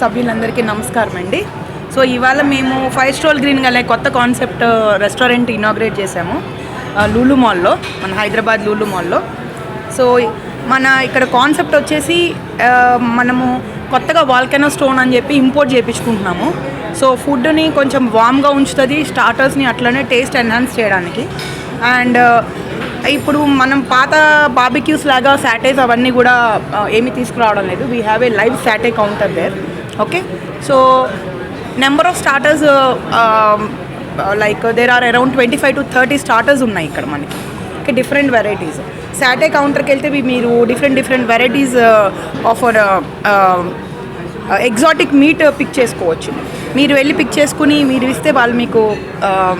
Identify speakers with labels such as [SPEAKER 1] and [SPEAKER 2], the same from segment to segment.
[SPEAKER 1] సభ్యులందరికీ నమస్కారం అండి. సో ఇవాళ మేము ఫైవ్ స్టోల్ గ్రీన్ గలే కొత్త కాన్సెప్ట్ uh, రెస్టారెంట్ ఇనాగ్రేట్ చేసాము uh, లూలు మాల్లో మన హైదరాబాద్ లూలు మాల్లో. సో మన ఇక్కడ కాన్సెప్ట్ వచ్చేసి uh, మనము కొత్తగా వాల్కెనో స్టోన్ అని చెప్పి ఇంపోర్ట్ చేయించుకుంటున్నాము సో ఫుడ్ని కొంచెం వామ్గా ఉంచుతుంది స్టార్టర్స్ని అట్లనే టేస్ట్ ఎన్హాన్స్ చేయడానికి. అండ్ ఇప్పుడు మనం పాత బాబిక్యూస్ లాగా శాటేస్ అవన్నీ కూడా ఏమీ తీసుకురావడం లేదు. We have a live satay counter there okay so number of starters like there are around twenty five to thirty starters ఉన్నాయి ఇక్కడ మనకి. ఓకే డిఫరెంట్ వెరైటీస్ సాటే కౌంటర్కి వెళ్తే మీరు different different varieties of exotic meat pick చేసుకోవచ్చు. మీరు వెళ్ళి pick చేసుకుని మీరు ఇస్తే వాళ్ళు మీకు um,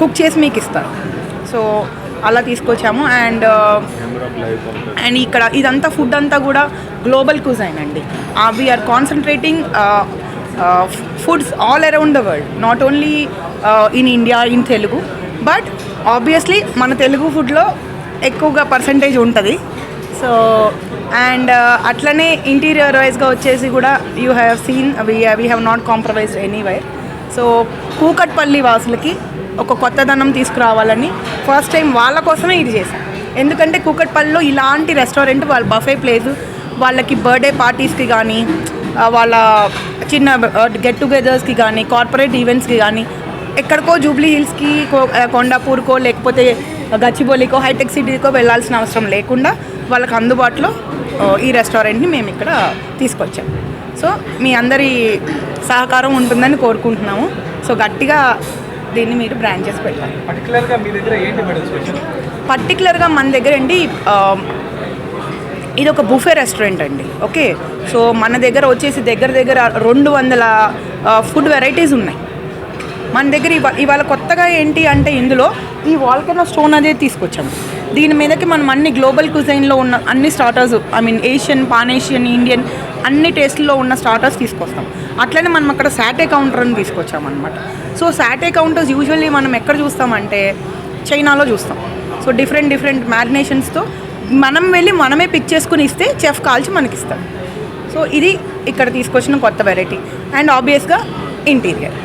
[SPEAKER 1] కుక్ చేసి మీకు ఇస్తారు. సో అలా తీసుకొచ్చాము. అండ్ అండ్ ఇక్కడ ఇదంతా ఫుడ్ అంతా కూడా గ్లోబల్ కుజైన్ అండి. We are concentrating foods all around the world not only in India in Telugu but obviously మన తెలుగు ఫుడ్లో ఎక్కువగా పర్సంటేజ్ ఉంటుంది. సో అండ్ అట్లనే ఇంటీరియర్ వైజ్గా వచ్చేసి కూడా you have seen we we have not compromised anywhere so Kukatpally వాసులకి ఒక కొత్తదనం తీసుకురావాలని ఫస్ట్ టైం వాళ్ళ కోసమే ఇది చేశాం ఎందుకంటే కూకట్పల్లిలో ఇలాంటి రెస్టారెంట్ వాళ్ళ బఫే ప్లేస్ వాళ్ళకి బర్త్డే పార్టీస్కి కానీ వాళ్ళ చిన్న గెట్ టుగెదర్స్కి కానీ కార్పొరేట్ ఈవెంట్స్కి కానీ ఎక్కడికో జూబ్లీ హిల్స్కి కొండాపూర్కో లేకపోతే గచ్చిబౌలికో హైటెక్ సిటీకో వెళ్ళాల్సిన అవసరం లేకుండా వాళ్ళకి అందుబాటులో ఈ రెస్టారెంట్ని మేము ఇక్కడ తీసుకొచ్చాం. సో మీ అందరి సహకారం ఉంటుందని కోరుకుంటున్నాము. సో గట్టిగా దీన్ని మీరు బ్రాంచెస్ పెట్టాలి
[SPEAKER 2] పర్టికులర్గా మీ దగ్గర ఏంటి మేడం స్పెషల్
[SPEAKER 1] పర్టికులర్గా మన దగ్గర అండి ఇది ఒక బుఫే రెస్టారెంట్ అండి ఓకే? సో మన దగ్గర వచ్చేసి దగ్గర దగ్గర రెండు వందల ఫుడ్ వెరైటీస్ ఉన్నాయి. మన దగ్గర ఇవా ఇవాళ కొత్తగా ఏంటి అంటే ఇందులో ఈ వాల్కెనో స్టోన్ అదే తీసుకొచ్చాము దీని మీదకి మనం అన్ని గ్లోబల్ కుజైన్లో ఉన్న అన్ని starters I mean Asian pan Asian Indian అన్ని టేస్ట్లో ఉన్న స్టార్టర్స్ తీసుకొస్తాం. అట్లనే మనం అక్కడ శాటే కౌంటర్ అని తీసుకొచ్చాం అనమాట సో శాటే కౌంటర్స్ యూజువల్లీ మనం ఎక్కడ చూస్తామంటే చైనాలో చూస్తాం. సో డిఫరెంట్ డిఫరెంట్ మ్యారినేషన్స్తో మనం వెళ్ళి మనమే పిక్ చేసుకుని ఇస్తే చెఫ్ కాల్చి మనకి ఇస్తాం సో ఇది ఇక్కడ తీసుకొచ్చిన కొత్త variety. And obviously interior.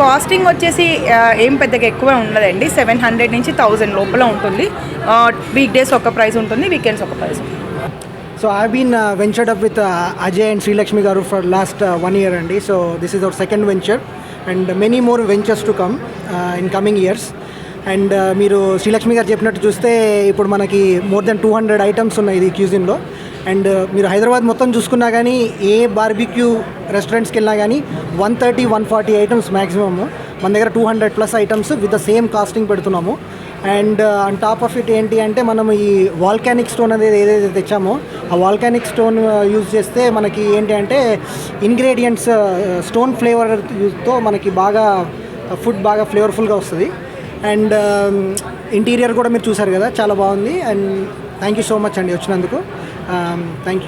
[SPEAKER 2] Costing
[SPEAKER 1] వచ్చేసి ఏం పెద్దగా ఎక్కువ ఉండదండి. సెవెన్ హండ్రెడ్ నుంచి థౌజండ్ లోపల ఉంటుంది. వీక్ డేస్ ఒక ప్రైస్ ఉంటుంది వీకెండ్స్ ఒక ప్రైస్ ఉంటుంది.
[SPEAKER 3] So I been ventured up with Ajay and Srilakshmi garu for last one year అండి so this is our second venture and many more ventures to come in coming years and మీరు శ్రీలక్ష్మి గారు చెప్పినట్టు చూస్తే ఇప్పుడు మనకి more then two hundred items ఉన్నాయి ఇది క్యూజిన్లో and మీరు హైదరాబాద్ మొత్తం చూసుకున్నా కానీ ఏ బార్బిక్యూ రెస్టారెంట్స్కి వెళ్ళినా కానీ one thirty one forty items maximum మన దగ్గర two hundred plus items with the same costing పెడుతున్నాము. And on top of it ఏంటి అంటే మనం ఈ వాల్కానిక్ స్టోన్ అనేది ఏదైతే తెచ్చామో ఆ వాల్కానిక్ స్టోన్ యూజ్ చేస్తే మనకి ఏంటి అంటే ఇంగ్రీడియంట్స్ స్టోన్ ఫ్లేవర్ యూజ్తో మనకి బాగా uh, ఫుడ్ బాగా ఫ్లేవర్ఫుల్గా వస్తుంది. అండ్ um, ఇంటీరియర్ కూడా మీరు చూసారు కదా చాలా బాగుంది. And thank you so much అండి వచ్చినందుకు. Um, thank you